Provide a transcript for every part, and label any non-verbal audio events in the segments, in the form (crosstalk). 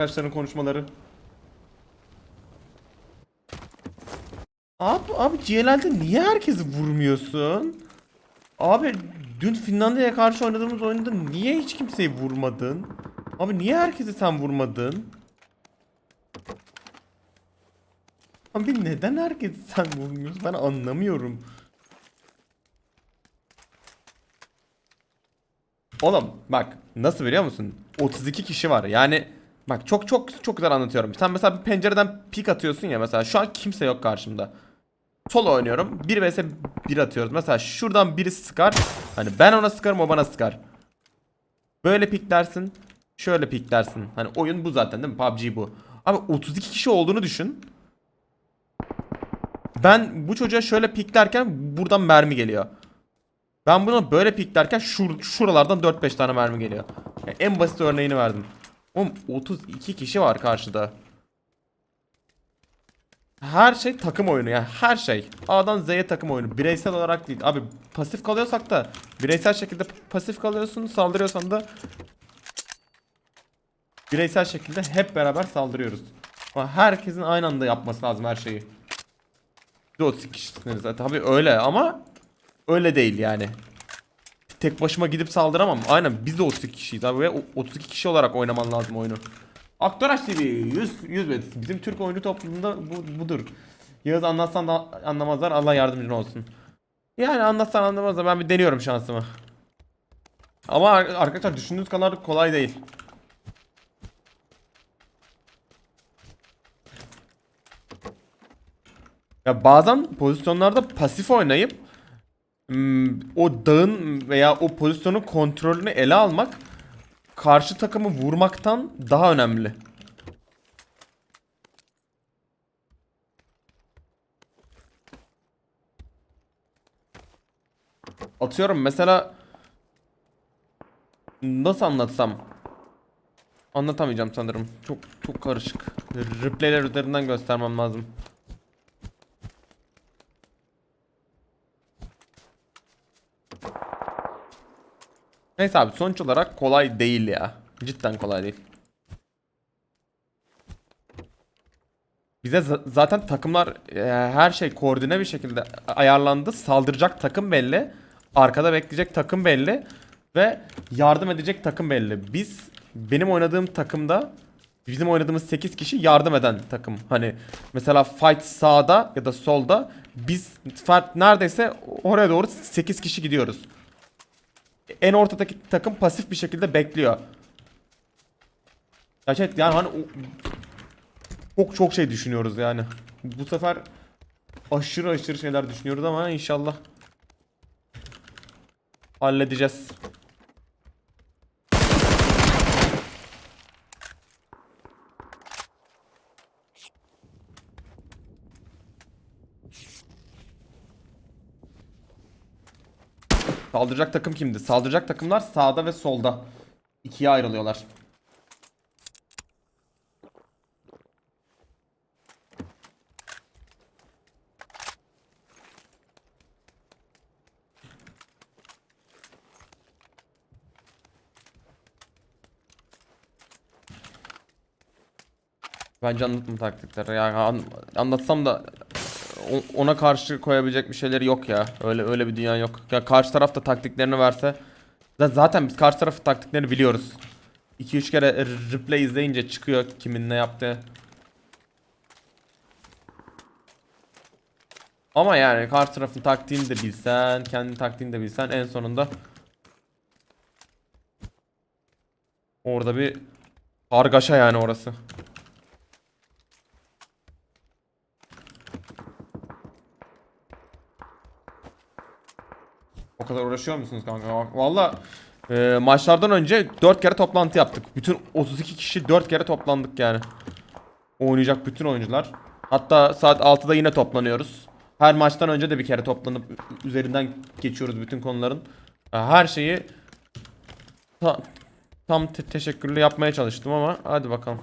Arkadaşların konuşmaları. Abi, abi GLL'de niye herkesi vurmuyorsun? Abi dün Finlandiya'ya karşı oynadığımız oyunda niye hiç kimseyi vurmadın? Abi niye herkesi sen vurmadın? Abi neden herkesi sen vurmuyorsun? Ben anlamıyorum. Oğlum bak nasıl biliyor musun? 32 kişi var. Yani bak çok çok çok güzel anlatıyorum. Sen mesela bir pencereden pik atıyorsun ya mesela şu an kimse yok karşımda. Solo oynuyorum. 1 vs 1 atıyoruz. Mesela şuradan birisi sıkar. Hani ben ona sıkarım o bana sıkar. Böyle piklersin. Şöyle piklersin. Hani oyun bu zaten değil mi? PUBG bu. Abi 32 kişi olduğunu düşün. Ben bu çocuğa şöyle piklerken buradan mermi geliyor. Ben bunu böyle piklerken şur şuralardan 4-5 tane mermi geliyor. Yani en basit örneğini verdim. Oğlum 32 kişi var karşıda. Her şey takım oyunu ya. Her şey. A'dan Z'ye takım oyunu. Bireysel olarak değil. Abi pasif kalıyorsak da bireysel şekilde pasif kalıyorsun. Saldırıyorsan da bireysel şekilde hep beraber saldırıyoruz. Ama herkesin aynı anda yapması lazım her şeyi. Biz 32 kişisiniz. E, Tabii öyle ama öyle değil yani. Tek başıma gidip saldıramam. Aynen biz de 32 kişiyiz abi ve o- 32 kişi olarak oynaman lazım oyunu. Aktoraş TV 100 100 bet. Bizim Türk oyuncu toplumunda bu budur. Yağız anlatsan da anlamazlar. Allah yardımcın olsun. Yani anlatsan anlamazlar. Ben bir deniyorum şansımı. Ama ar- arkadaşlar düşündüğünüz kadar kolay değil. Ya bazen pozisyonlarda pasif oynayıp o dağın veya o pozisyonun kontrolünü ele almak karşı takımı vurmaktan daha önemli. Atıyorum mesela nasıl anlatsam anlatamayacağım sanırım. Çok çok karışık. Replayler üzerinden göstermem lazım. Neyse abi sonuç olarak kolay değil ya. Cidden kolay değil. Bize za- zaten takımlar e, her şey koordine bir şekilde ayarlandı. Saldıracak takım belli. Arkada bekleyecek takım belli. Ve yardım edecek takım belli. Biz benim oynadığım takımda bizim oynadığımız 8 kişi yardım eden takım. Hani mesela fight sağda ya da solda biz neredeyse oraya doğru 8 kişi gidiyoruz en ortadaki takım pasif bir şekilde bekliyor. Ya şey, yani hani çok çok şey düşünüyoruz yani. Bu sefer aşırı aşırı şeyler düşünüyoruz ama inşallah halledeceğiz. Saldıracak takım kimdi? Saldıracak takımlar sağda ve solda. İkiye ayrılıyorlar. Bence anlatma taktikleri. Yani an- anlatsam da ona karşı koyabilecek bir şeyleri yok ya. Öyle öyle bir dünya yok. Ya karşı taraf da taktiklerini verse zaten biz karşı tarafın taktiklerini biliyoruz. 2-3 kere replay izleyince çıkıyor kimin ne yaptığı. Ama yani karşı tarafın taktiğini de bilsen, kendi taktiğini de bilsen en sonunda orada bir kargaşa yani orası. O kadar uğraşıyor musunuz kanka? Valla e, maçlardan önce 4 kere toplantı yaptık. Bütün 32 kişi 4 kere toplandık yani. Oynayacak bütün oyuncular. Hatta saat 6'da yine toplanıyoruz. Her maçtan önce de bir kere toplanıp üzerinden geçiyoruz bütün konuların. Her şeyi ta- tam te- teşekkürlü yapmaya çalıştım ama hadi bakalım.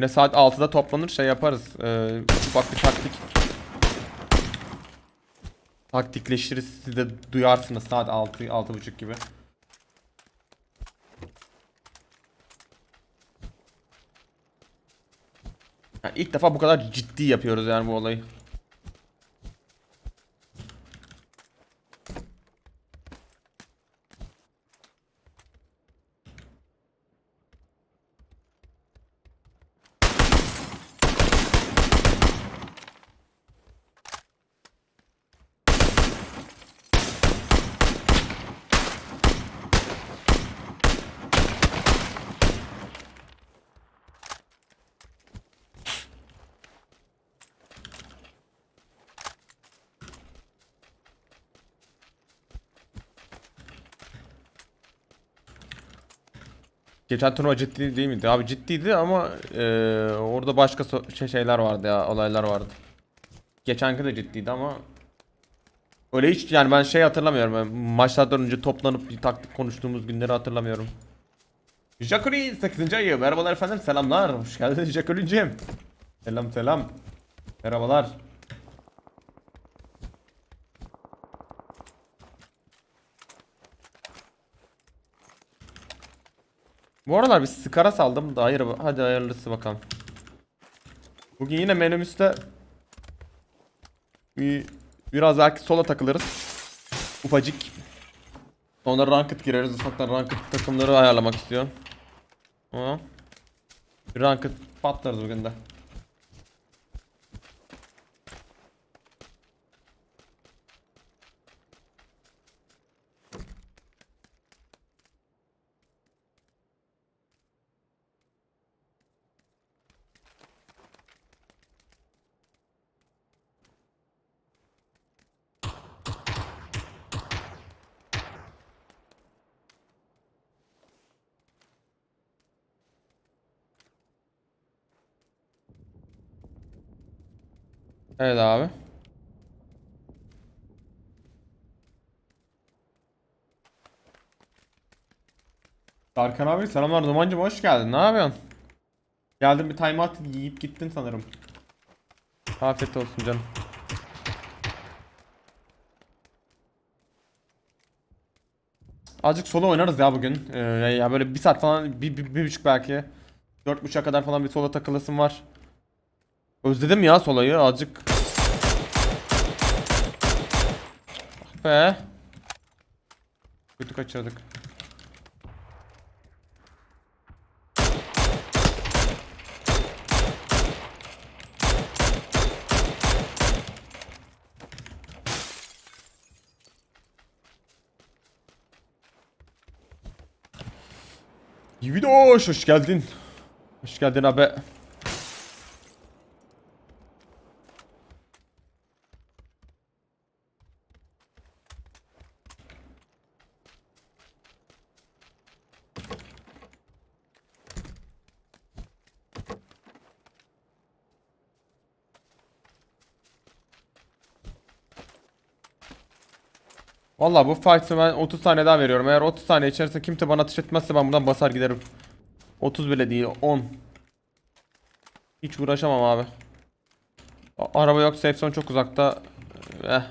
Yine saat 6'da toplanır şey yaparız. Ee, ufak bir taktik. Taktikleşiriz. Siz de duyarsınız saat 6 6.30 gibi. Yani ilk defa bu kadar ciddi yapıyoruz yani bu olayı. Geçen turnuva ciddi değil miydi? Abi ciddiydi ama eee, orada başka so- şey şeyler vardı ya, olaylar vardı. Geçenki de ciddiydi ama öyle hiç yani ben şey hatırlamıyorum. Maçlardan önce toplanıp bir taktik konuştuğumuz günleri hatırlamıyorum. Jakuri 8. ayı. Merhabalar efendim. Selamlar. Hoş geldiniz Jakuri'cim. Selam selam. Merhabalar. Bu aralar bir skara saldım da hayır hadi hayırlısı bakalım. Bugün yine menümüzde bir, biraz belki sola takılırız. Ufacık. Sonra ranked gireriz. Ufaktan ranked takımları ayarlamak istiyorum. Ama ranked patlarız bugün de. Evet abi. Tarkan abi selamlar Dumancım hoş geldin. Ne yapıyorsun? Geldim bir timeout yiyip gittin sanırım. Afiyet olsun canım. Azıcık solo oynarız ya bugün. Ee, ya böyle bir saat falan, bir, bir, bir buçuk belki. Dört buçuğa kadar falan bir solo takılasım var. Özledim ya solayı azıcık. Be. Kötü kaçırdık. Yividoş hoş geldin. Hoş geldin abi. Valla bu fight'ı ben 30 saniye daha veriyorum. Eğer 30 saniye içerisinde kimse bana ateş etmezse ben buradan basar giderim. 30 bile değil 10. Hiç uğraşamam abi. Araba yok safe zone çok uzakta. Eh.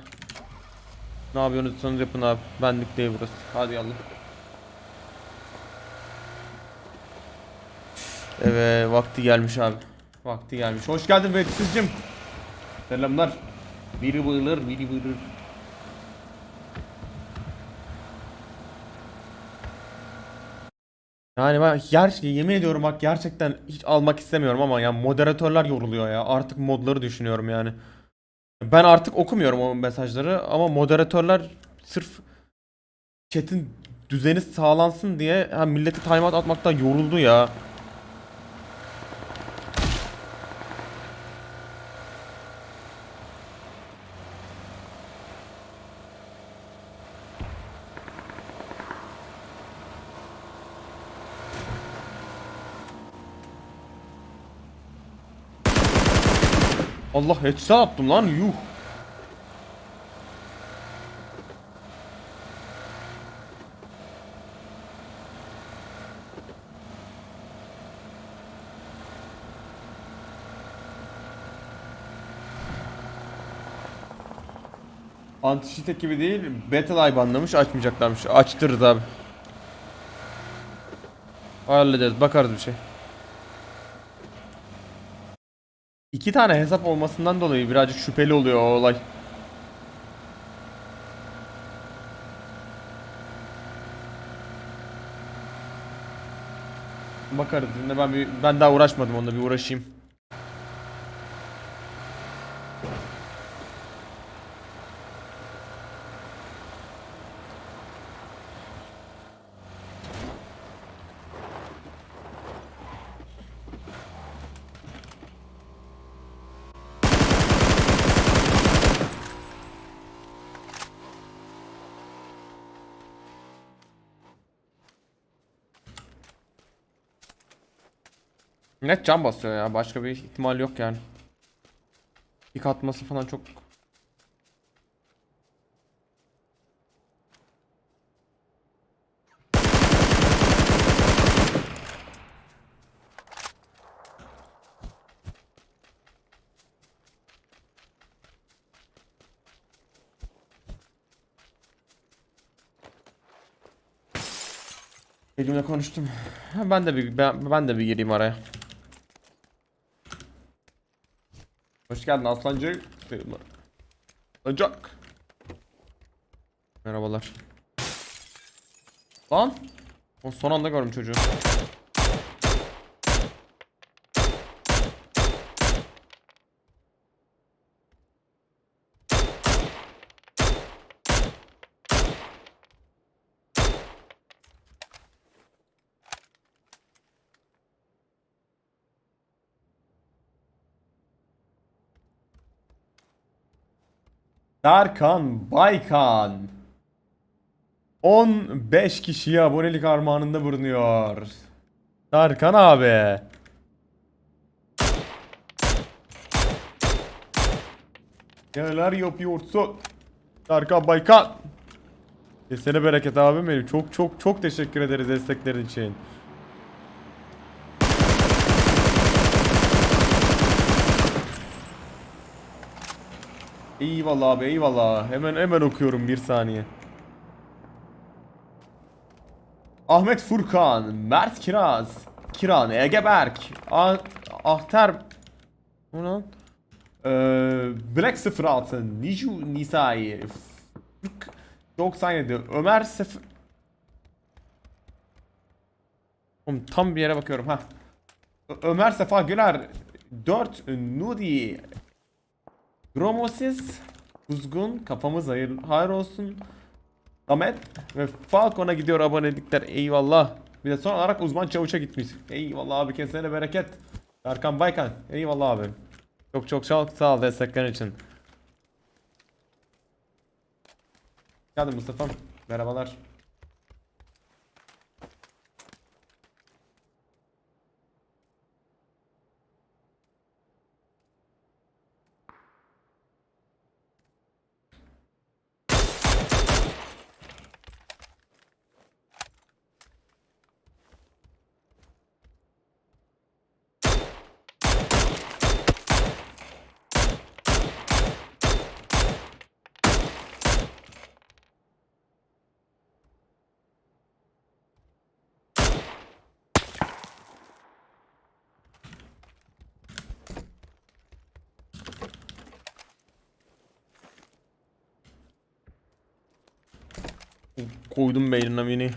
Ne yapıyorsunuz yapın abi. Benlik değil burası. Hadi yallah. Evet vakti gelmiş abi. Vakti gelmiş. Hoş geldin Betisizcim. Selamlar. Biri buyurur, biri buyurur. Yani ben ger yemin ediyorum bak gerçekten hiç almak istemiyorum ama ya moderatörler yoruluyor ya. Artık modları düşünüyorum yani. Ben artık okumuyorum o mesajları ama moderatörler sırf chat'in düzeni sağlansın diye ha, milleti timeout atmaktan yoruldu ya. Allah headshot attım lan yuh. Antişit ekibi değil, Battle Eye anlamış, açmayacaklarmış. Açtırdı abi. Hallederiz, bakarız bir şey. İki tane hesap olmasından dolayı birazcık şüpheli oluyor o olay. Bakarız. Yine ben bir, ben daha uğraşmadım onunla bir uğraşayım. Net can basıyor ya. Başka bir ihtimal yok yani. İlk atması falan çok Elimle konuştum. Ben de bir ben, ben de bir gireyim araya. Hoş geldin Aslancık. Selamlar. Ancak. Merhabalar. Lan. Son anda gördüm çocuğu. Darkan Baykan 15 kişiye abonelik armağanında bulunuyor. Darkan abi. Neler yapıyorsun? Darkan Baykan. Kesene bereket abim benim. Çok çok çok teşekkür ederiz desteklerin için. Eyvallah abi eyvallah. Hemen hemen okuyorum bir saniye. Ahmet Furkan, Mert Kiraz, Kiran, Egeberk, Ah Ahter, ne lan? Ee, Black 06, Niju Nisai, Furk 97, Ömer Sef... Oğlum tam bir yere bakıyorum ha. Ömer Sefa Güler, 4, Nudi, Gromosiz, Kuzgun, kafamız hayır, hayır olsun. Ahmet ve Falcon'a gidiyor abonelikler eyvallah. Bir de son olarak uzman çavuşa gitmiş. Eyvallah abi kesene bereket. Erkan Baykan eyvallah abi. Çok çok çok sağ ol desteklerin için. Geldin Mustafa'm. Merhabalar. Koydum beynine mini.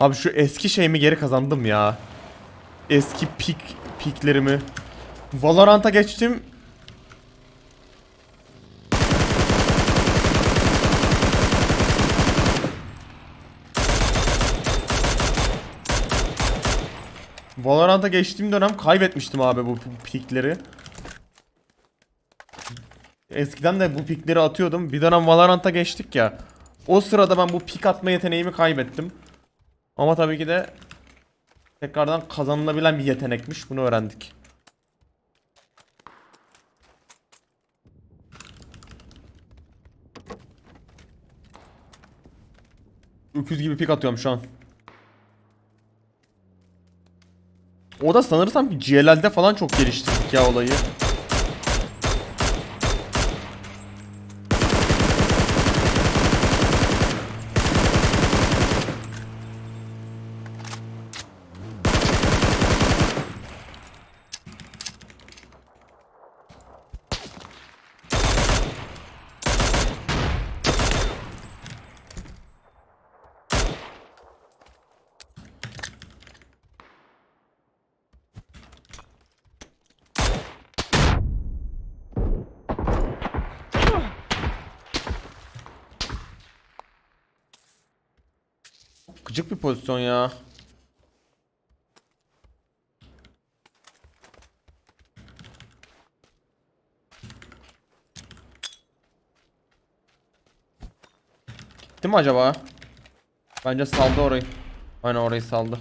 Abi şu eski şeyimi geri kazandım ya. Eski pik piklerimi. Valorant'a geçtim. Valorant'a geçtiğim dönem kaybetmiştim abi bu pikleri. Eskiden de bu pikleri atıyordum. Bir dönem Valorant'a geçtik ya. O sırada ben bu pik atma yeteneğimi kaybettim. Ama tabii ki de tekrardan kazanılabilen bir yetenekmiş. Bunu öğrendik. Öküz gibi pik atıyorum şu an. O da sanırsam ki GLL'de falan çok geliştirdik ya olayı. Pozisyon ya. Gitti mi acaba? Bence saldı orayı. Aynen orayı saldı.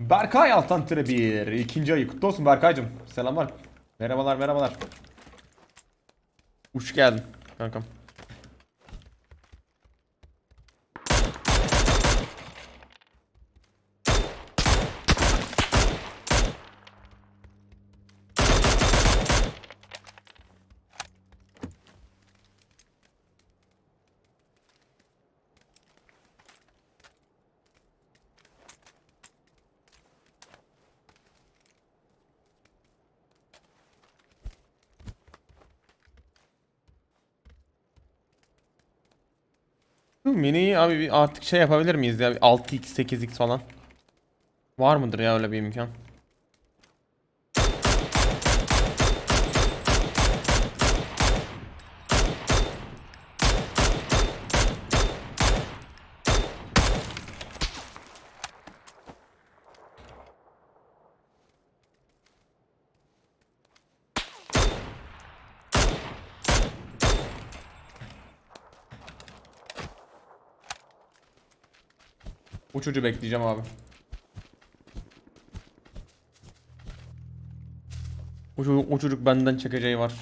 Berkay Altan Tire 1. İkinci ayı kutlu olsun Berkay'cım. Selamlar. Merhabalar merhabalar. Uç geldin kankam. Şu miniyi abi artık şey yapabilir miyiz ya? Bir 6x 8x falan. Var mıdır ya öyle bir imkan? Uçucu bekleyeceğim abi. O çocuk, o çocuk benden çekeceği var.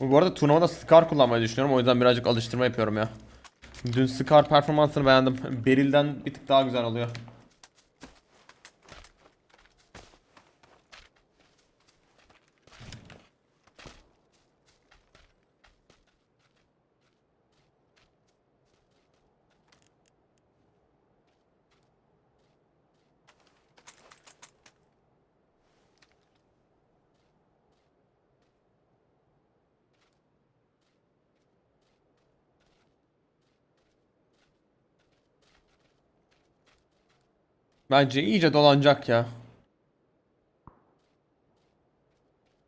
Bu arada turnuvada Scar kullanmayı düşünüyorum. O yüzden birazcık alıştırma yapıyorum ya. Dün Scar performansını beğendim. Beril'den bir tık daha güzel oluyor. Bence iyice dolanacak ya.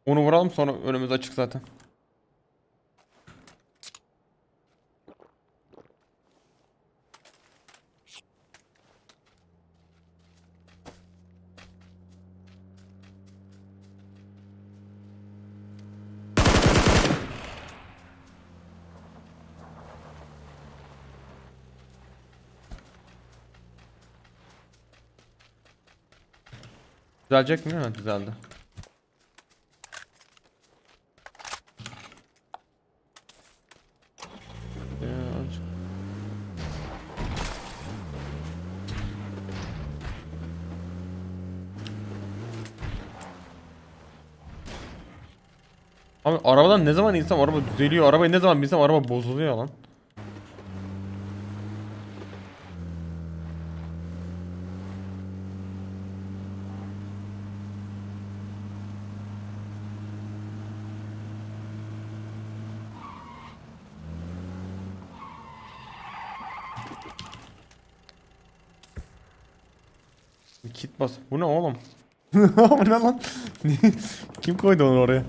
Onu vuralım sonra önümüz açık zaten. Düzelecek mi? Ha, düzeldi. Abi arabadan ne zaman insem araba düzeliyor. Arabayı ne zaman binsem araba bozuluyor lan. Kit bas. Bu ne oğlum? (laughs) Bu ne lan? Kim koydu onu oraya?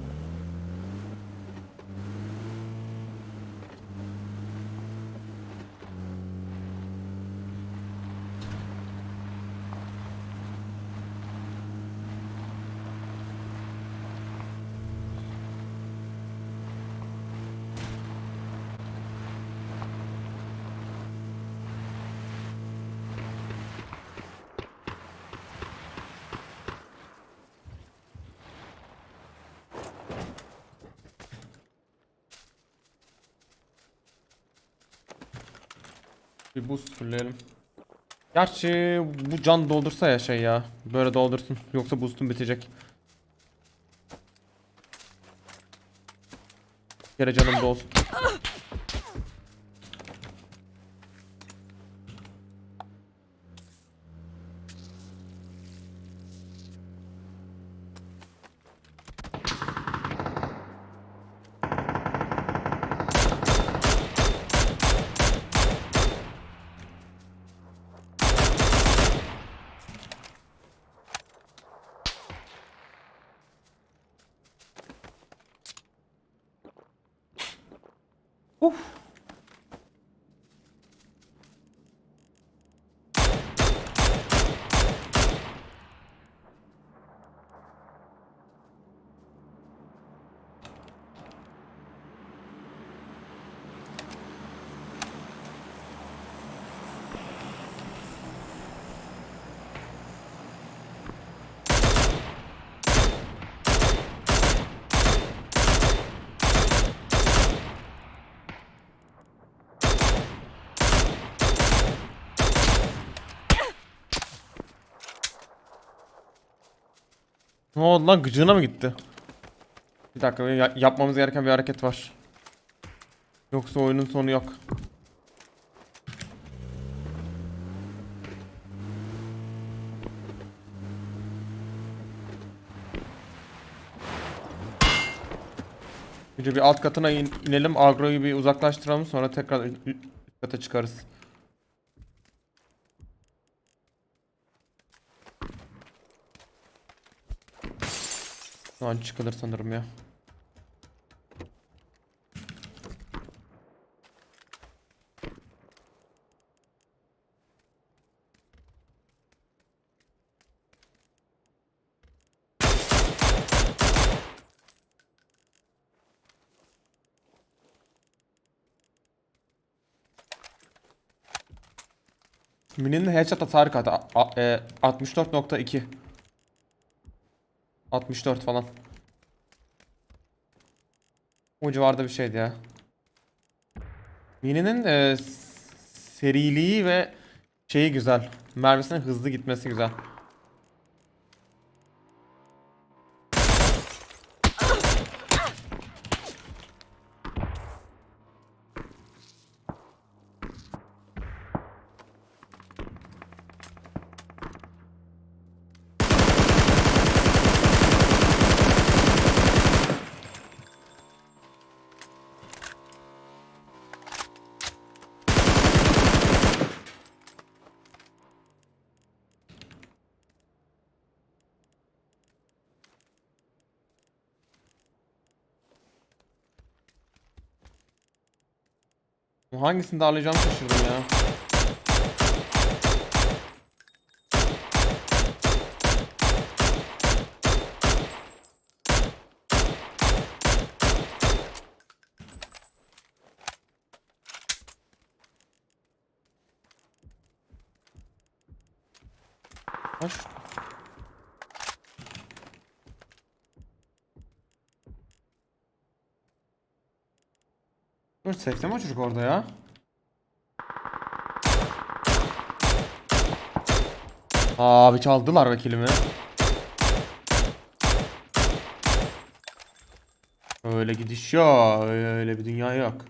Fulleyelim. Gerçi bu can doldursa ya şey ya. Böyle doldursun. Yoksa boost'um bitecek. Bir kere canım dolsun. Ne oldu lan gıcığına mı gitti? Bir dakika ya- yapmamız gereken bir hareket var. Yoksa oyunun sonu yok. Önce bir alt katına in- inelim, agroyu bir uzaklaştıralım sonra tekrar üst kata çıkarız. Şu an çıkılır sanırım ya. Mini'nin headshot hasarı katı. a- a- e, 64.2 64 falan. O civarda bir şeydi ya. Mini'nin e, seriliği ve şeyi güzel. Mermisinin hızlı gitmesi güzel. Hangisini de alacağım şaşırdım ya. Hoş. Dur o çocuk orada ya? Abi çaldılar vekilimi. Öyle gidiş yok. Öyle bir dünya yok.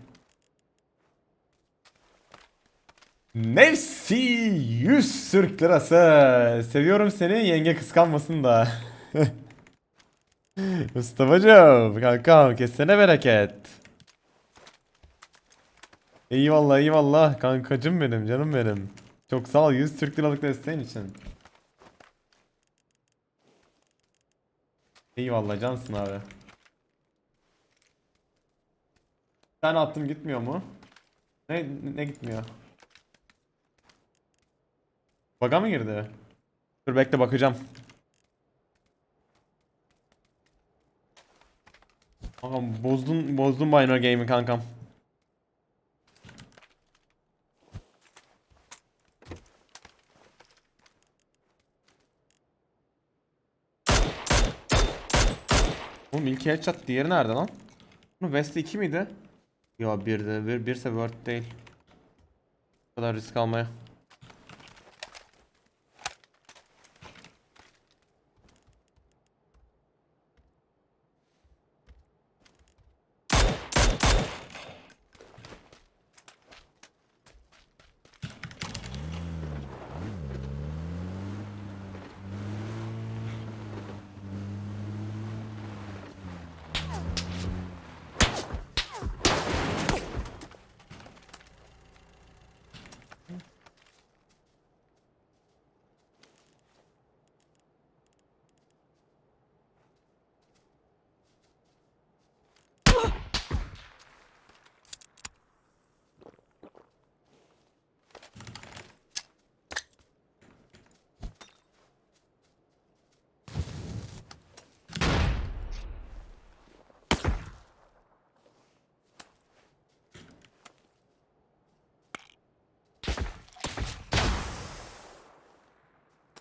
Nefsi 100 Türk lirası. Seviyorum seni yenge kıskanmasın da. (laughs) Mustafa'cığım kankam kesene bereket. Eyvallah eyvallah kankacım benim canım benim. Çok sağ ol 100 Türk liralık desteğin için. Eyvallah cansın abi. Ben attım gitmiyor mu? Ne ne gitmiyor? Baga mı girdi? Dur bekle bakacağım. Kankam bozdun bozdun Binary Game'i kankam. Oğlum ilk headshot diğeri nerede lan? Bunun West 2 miydi? Yo 1'de. 1 bir, ise Word değil. Bu kadar risk almaya.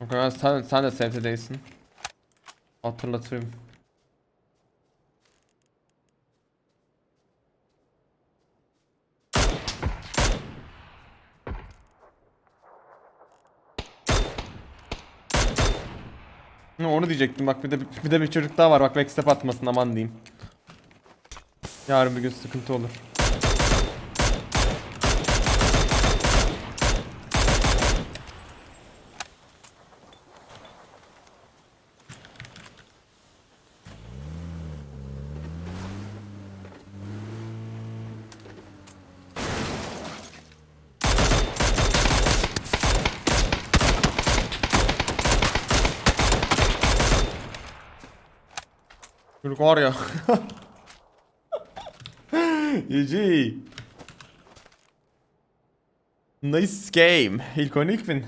O kadar sen, sen de safety değilsin. Hatırlatayım. Ha, Onu diyecektim bak bir de bir de bir çocuk daha var bak backstep atmasın aman diyeyim. Yarın bir gün sıkıntı olur. Çocuk var ya. (laughs) GG. Nice game. İlk oyun ilk win.